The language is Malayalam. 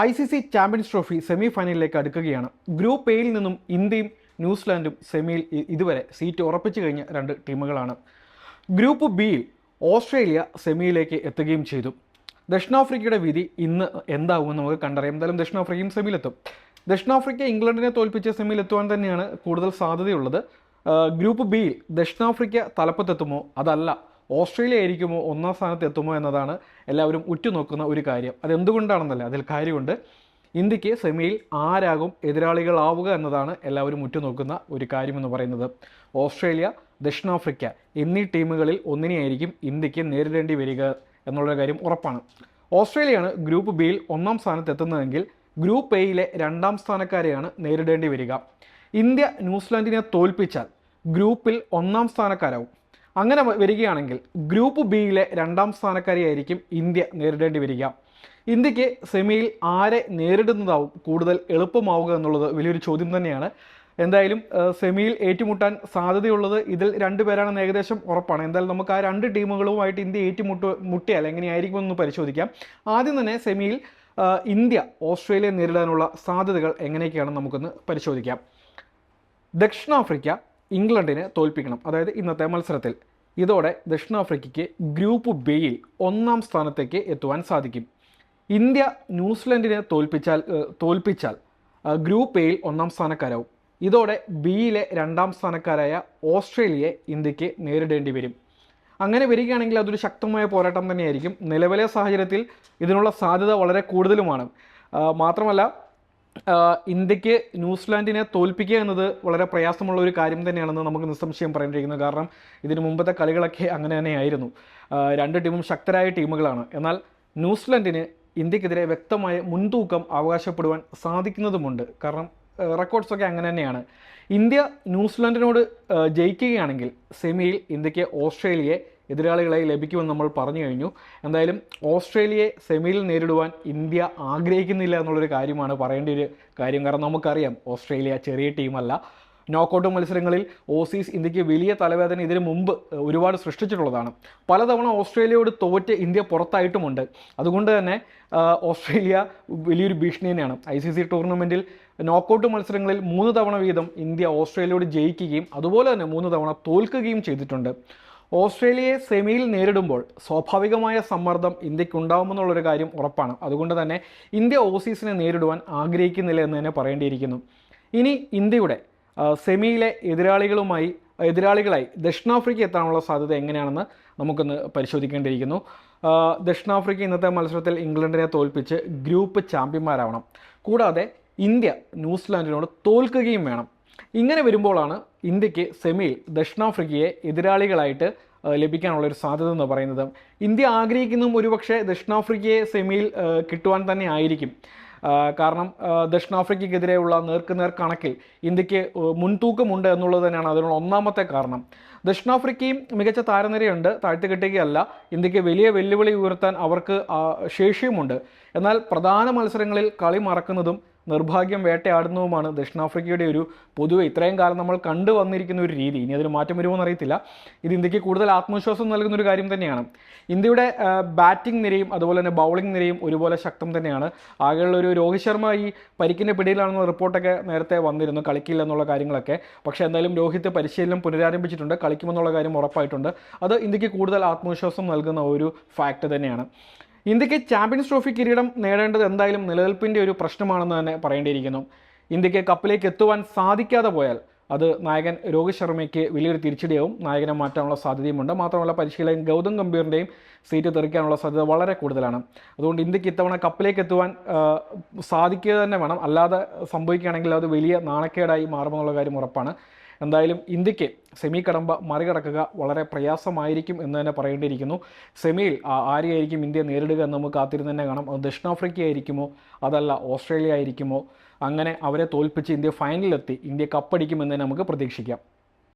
I C C champions trophy semi ഫൈനലിലേക്ക് അടുക്കുകയാണ്. ഗ്രൂപ്പ് എയിൽ നിന്നും ഇന്ത്യയും ന്യൂസിലാൻഡും സെമിയിൽ ഇതുവരെ സീറ്റ് ഉറപ്പിച്ചു കഴിഞ്ഞ രണ്ട് ടീമുകളാണ്. ഗ്രൂപ്പ് ബിയിൽ ഓസ്ട്രേലിയ സെമിയിലേക്ക് എത്തുകയും ചെയ്തു. ദക്ഷിണാഫ്രിക്കയുടെ വിധി ഇന്ന് എന്താകുമെന്ന് നമുക്ക് കണ്ടറിയാം. എന്തായാലും ദക്ഷിണാഫ്രിക്കയും സെമിയിലെത്തും. ദക്ഷിണാഫ്രിക്ക ഇംഗ്ലണ്ടിനെ തോൽപ്പിച്ച് സെമിയിലെത്തുവാൻ തന്നെയാണ് കൂടുതൽ സാധ്യതയുള്ളത്. ഗ്രൂപ്പ് ബിയിൽ ദക്ഷിണാഫ്രിക്ക തലപ്പത്തെത്തുമോ? അതല്ല. ഓസ്ട്രേലിയ ആയിരിക്കുമോ ഒന്നാം സ്ഥാനത്ത് എത്തുമോ എന്നതാണ് എല്ലാവരും ഉറ്റുനോക്കുന്ന ഒരു കാര്യം. അതെന്തുകൊണ്ടാണെന്നല്ല അതിൽ കാര്യമുണ്ട്. ഇന്ത്യയ്ക്ക് സെമിയിൽ ആരാകും എതിരാളികളാവുക എന്നതാണ് എല്ലാവരും ഉറ്റുനോക്കുന്ന ഒരു കാര്യമെന്ന് പറയുന്നത്. ഓസ്ട്രേലിയ ദക്ഷിണാഫ്രിക്ക എന്നീ ടീമുകളിൽ ഒന്നിനെയായിരിക്കും ഇന്ത്യയ്ക്ക് നേരിടേണ്ടി വരിക എന്നുള്ള കാര്യം ഉറപ്പാണ്. ഓസ്ട്രേലിയയാണ് ഗ്രൂപ്പ് ബിയിൽ ഒന്നാം സ്ഥാനത്ത് എത്തുന്നതെങ്കിൽ ഗ്രൂപ്പ് എയിലെ രണ്ടാം സ്ഥാനക്കാരെയാണ് നേരിടേണ്ടി വരിക. ഇന്ത്യ ന്യൂസിലാൻഡിനെ തോൽപ്പിച്ചാൽ ഗ്രൂപ്പിൽ ഒന്നാം സ്ഥാനക്കാരാവും. അങ്ങനെ വരികയാണെങ്കിൽ ഗ്രൂപ്പ് ബിയിലെ രണ്ടാം സ്ഥാനക്കാരെയായിരിക്കും ഇന്ത്യ നേരിടേണ്ടി വരിക. ഇന്ത്യയ്ക്ക് സെമിയിൽ ആരെ നേരിടുന്നതാവും കൂടുതൽ എളുപ്പമാവുക എന്നുള്ളത് വലിയൊരു ചോദ്യം തന്നെയാണ്. എന്തായാലും സെമിയിൽ ഏറ്റുമുട്ടാൻ സാധ്യതയുള്ളത് ഇതിൽ രണ്ടുപേരാണെന്ന് ഏകദേശം ഉറപ്പാണ്. എന്തായാലും നമുക്ക് ആ രണ്ട് ടീമുകളുമായിട്ട് ഇന്ത്യ ഏറ്റുമുട്ട് മുട്ടിയാൽ എങ്ങനെയായിരിക്കും എന്ന് പരിശോധിക്കാം. ആദ്യം തന്നെ സെമിയിൽ ഇന്ത്യ ഓസ്ട്രേലിയ നേരിടാനുള്ള സാധ്യതകൾ എങ്ങനെയൊക്കെയാണെന്ന് നമുക്കൊന്ന് പരിശോധിക്കാം. ദക്ഷിണാഫ്രിക്ക ഇംഗ്ലണ്ടിനെ തോൽപ്പിക്കണം. അതായത് ഇന്നത്തെ മത്സരത്തിൽ. ഇതോടെ ദക്ഷിണാഫ്രിക്കയ്ക്ക് ഗ്രൂപ്പ് ബിയിൽ ഒന്നാം സ്ഥാനത്തേക്ക് എത്തുവാൻ സാധിക്കും. ഇന്ത്യ ന്യൂസിലൻഡിനെ തോൽപ്പിച്ചാൽ തോൽപ്പിച്ചാൽ ഗ്രൂപ്പ് എയിൽ ഒന്നാം സ്ഥാനക്കാരാവും. ഇതോടെ ബിയിലെ രണ്ടാം സ്ഥാനക്കാരായ ഓസ്ട്രേലിയയെ ഇന്ത്യയ്ക്ക് നേരിടേണ്ടി വരും. അങ്ങനെ വരികയാണെങ്കിൽ അതൊരു ശക്തമായ പോരാട്ടം തന്നെയായിരിക്കും. നിലവിലെ സാഹചര്യത്തിൽ ഇതിനുള്ള സാധ്യത വളരെ കൂടുതലുമാണ്. മാത്രമല്ല ഇന്ത്യയ്ക്ക് ന്യൂസിലാൻഡിനെ തോൽപ്പിക്കുക എന്നത് വളരെ പ്രയാസമുള്ള ഒരു കാര്യം തന്നെയാണെന്ന് നമുക്ക് നിസ്സംശയം പറയേണ്ടിയിരിക്കുന്നത് കാരണം ഇതിനു മുമ്പത്തെ കളികളൊക്കെ അങ്ങനെ തന്നെയായിരുന്നു രണ്ട് ടീമും ശക്തരായ ടീമുകളാണ്. എന്നാൽ ന്യൂസിലാൻഡിന് ഇന്ത്യക്കെതിരെ വ്യക്തമായ മുൻതൂക്കം അവകാശപ്പെടുവാൻ സാധിക്കുന്നതുമുണ്ട്. കാരണം റെക്കോർഡ്സൊക്കെ അങ്ങനെ തന്നെയാണ്. ഇന്ത്യ ന്യൂസിലാൻഡിനോട് ജയിക്കുകയാണെങ്കിൽ സെമിയിൽ ഇന്ത്യയ്ക്ക് ഓസ്ട്രേലിയയെ എതിരാളികളായി ലഭിക്കുമെന്ന് നമ്മൾ പറഞ്ഞു കഴിഞ്ഞു. എന്തായാലും ഓസ്ട്രേലിയയെ സെമിയിൽ നേരിടുവാൻ ഇന്ത്യ ആഗ്രഹിക്കുന്നില്ല എന്നുള്ളൊരു കാര്യമാണ് പറയേണ്ട ഒരു കാര്യം. കാരണം നമുക്കറിയാം ഓസ്ട്രേലിയ ചെറിയ ടീമല്ല. നോക്കൗട്ട് മത്സരങ്ങളിൽ ഓസീസ് ഇന്ത്യയ്ക്ക് വലിയ തലവേദന ഇതിനു മുമ്പ് ഒരുപാട് സൃഷ്ടിച്ചിട്ടുള്ളതാണ്. പലതവണ ഓസ്ട്രേലിയയോട് തോറ്റ് ഇന്ത്യ പുറത്തായിട്ടുമുണ്ട്. അതുകൊണ്ട് തന്നെ ഓസ്ട്രേലിയ വലിയൊരു ഭീഷണി തന്നെയാണ് ഐ സി സി ടൂർണമെന്റിൽ നോക്കൗട്ട് മത്സരങ്ങളിൽ മൂന്ന് തവണ വീതം ഇന്ത്യ ഓസ്ട്രേലിയയോട് ജയിക്കുകയും അതുപോലെ തന്നെ മൂന്ന് തവണ തോൽക്കുകയും ചെയ്തിട്ടുണ്ട്. ഓസ്ട്രേലിയയെ സെമിയിൽ നേരിടുമ്പോൾ സ്വാഭാവികമായ സമ്മർദ്ദം ഇന്ത്യയ്ക്ക് ഉണ്ടാകുമെന്നുള്ളൊരു കാര്യം ഉറപ്പാണ്. അതുകൊണ്ട് തന്നെ ഇന്ത്യ ഓസീസിനെ നേരിടുവാൻ ആഗ്രഹിക്കുന്നില്ല എന്ന് തന്നെ പറയേണ്ടിയിരിക്കുന്നു. ഇനി ഇന്ത്യയുടെ സെമിയിലെ എതിരാളികളുമായി എതിരാളികളായി ദക്ഷിണാഫ്രിക്ക എത്താനുള്ള സാധ്യത എങ്ങനെയാണെന്ന് നമുക്കൊന്ന് പരിശോധിക്കേണ്ടിയിരിക്കുന്നു. ദക്ഷിണാഫ്രിക്ക ഇന്നത്തെ മത്സരത്തിൽ ഇംഗ്ലണ്ടിനെ തോൽപ്പിച്ച് ഗ്രൂപ്പ് ചാമ്പ്യന്മാരാവണം. കൂടാതെ ഇന്ത്യ ന്യൂസിലാൻഡിനോട് തോൽക്കുകയും വേണം. ഇങ്ങനെ വരുമ്പോഴാണ് ഇന്ത്യയ്ക്ക് സെമിയിൽ ദക്ഷിണാഫ്രിക്കയെ എതിരാളികളായിട്ട് ലഭിക്കാനുള്ളൊരു സാധ്യത എന്ന് പറയുന്നത്. ഇന്ത്യ ആഗ്രഹിക്കുന്നതും ഒരുപക്ഷെ ദക്ഷിണാഫ്രിക്കയെ സെമിയിൽ കിട്ടുവാൻ തന്നെ ആയിരിക്കും. കാരണം ദക്ഷിണാഫ്രിക്കയ്ക്കെതിരെയുള്ള നേർക്കുനേർ കണക്കിൽ ഇന്ത്യയ്ക്ക് മുൻതൂക്കമുണ്ട് എന്നുള്ളത് തന്നെയാണ് അതിനുള്ള ഒന്നാമത്തെ കാരണം. ദക്ഷിണാഫ്രിക്കയും മികച്ച താരനിരയുണ്ട്. താഴ്ത്തുകെട്ടുകയല്ല ഇന്ത്യയ്ക്ക് വലിയ വെല്ലുവിളി ഉയർത്താൻ അവർക്ക് ശേഷിയുമുണ്ട്. എന്നാൽ പ്രധാന മത്സരങ്ങളിൽ കളി മറക്കുന്നതും നിർഭാഗ്യം വേട്ടയാടുന്നതുമാണ് ദക്ഷിണാഫ്രിക്കയുടെ ഒരു പൊതുവെ ഇത്രയും കാലം നമ്മൾ കണ്ടു വന്നിരിക്കുന്ന ഒരു രീതി. ഇനി അതിന് മാറ്റം വരുമോ എന്നറിയത്തില്ല. ഇത് ഇന്ത്യയ്ക്ക് കൂടുതൽ ആത്മവിശ്വാസം നൽകുന്ന ഒരു കാര്യം തന്നെയാണ്. ഇന്ത്യയുടെ ബാറ്റിംഗ് നിരയും അതുപോലെ തന്നെ ബൗളിംഗ് നിരയും ഒരുപോലെ ശക്തം തന്നെയാണ്. ആകെയുള്ള ഒരു രോഹിത് ശർമ്മ ഈ പരിക്കിന്റെ പിടിയിലാണെന്ന റിപ്പോർട്ടൊക്കെ നേരത്തെ വന്നിരുന്നു കളിക്കില്ല എന്നുള്ള കാര്യങ്ങളൊക്കെ. പക്ഷേ എന്തായാലും രോഹിത് പരിശീലനം പുനരാരംഭിച്ചിട്ടുണ്ട് കളിക്കുമെന്നുള്ള കാര്യം ഉറപ്പായിട്ടുണ്ട്. അത് ഇന്ത്യയ്ക്ക് കൂടുതൽ ആത്മവിശ്വാസം നൽകുന്ന ഒരു ഫാക്ട് തന്നെയാണ്. ഇന്ത്യയ്ക്ക് ചാമ്പ്യൻസ് ട്രോഫി കിരീടം നേടേണ്ടത് എന്തായാലും നിലനിൽപ്പിന്റെ ഒരു പ്രശ്നമാണെന്ന് തന്നെ പറയേണ്ടിയിരിക്കുന്നു. ഇന്ത്യയ്ക്ക് കപ്പിലേക്ക് എത്തുവാൻ സാധിക്കാതെ പോയാൽ അത് നായകൻ രോഹിത് ശർമ്മയ്ക്ക് വലിയൊരു തിരിച്ചടിയാവും. നായകനെ മാറ്റാനുള്ള സാധ്യതയുമുണ്ട്. മാത്രമല്ല പരിശീലകൻ ഗൗതം ഗംഭീറിന്റെയും സീറ്റ് തെറിക്കാനുള്ള സാധ്യത വളരെ കൂടുതലാണ്. അതുകൊണ്ട് ഇന്ത്യയ്ക്ക് ഇത്തവണ കപ്പിലേക്ക് എത്തുവാൻ സാധിക്കുക തന്നെ വേണം. അല്ലാതെ സംഭവിക്കുകയാണെങ്കിൽ അത് വലിയ നാണക്കേടായി മാറുമെന്നുള്ള കാര്യം ഉറപ്പാണ്. എന്തായാലും ഇന്ത്യയ്ക്ക് സെമി കടമ്പ മറികടക്കുക വളരെ പ്രയാസമായിരിക്കും എന്ന് തന്നെ പറയേണ്ടിയിരിക്കുന്നു. സെമിയിൽ ആരെയായിരിക്കും ഇന്ത്യ നേരിടുക എന്ന് നമുക്ക് കാത്തിരുന്ന് തന്നെ കാണാം. അത് ദക്ഷിണാഫ്രിക്ക ആയിരിക്കുമോ അതല്ല ഓസ്ട്രേലിയ ആയിരിക്കുമോ അങ്ങനെ അവരെ തോൽപ്പിച്ച് ഇന്ത്യ ഫൈനലിലെത്തി ഇന്ത്യ കപ്പടിക്കുമെന്ന് തന്നെ നമുക്ക് പ്രതീക്ഷിക്കാം.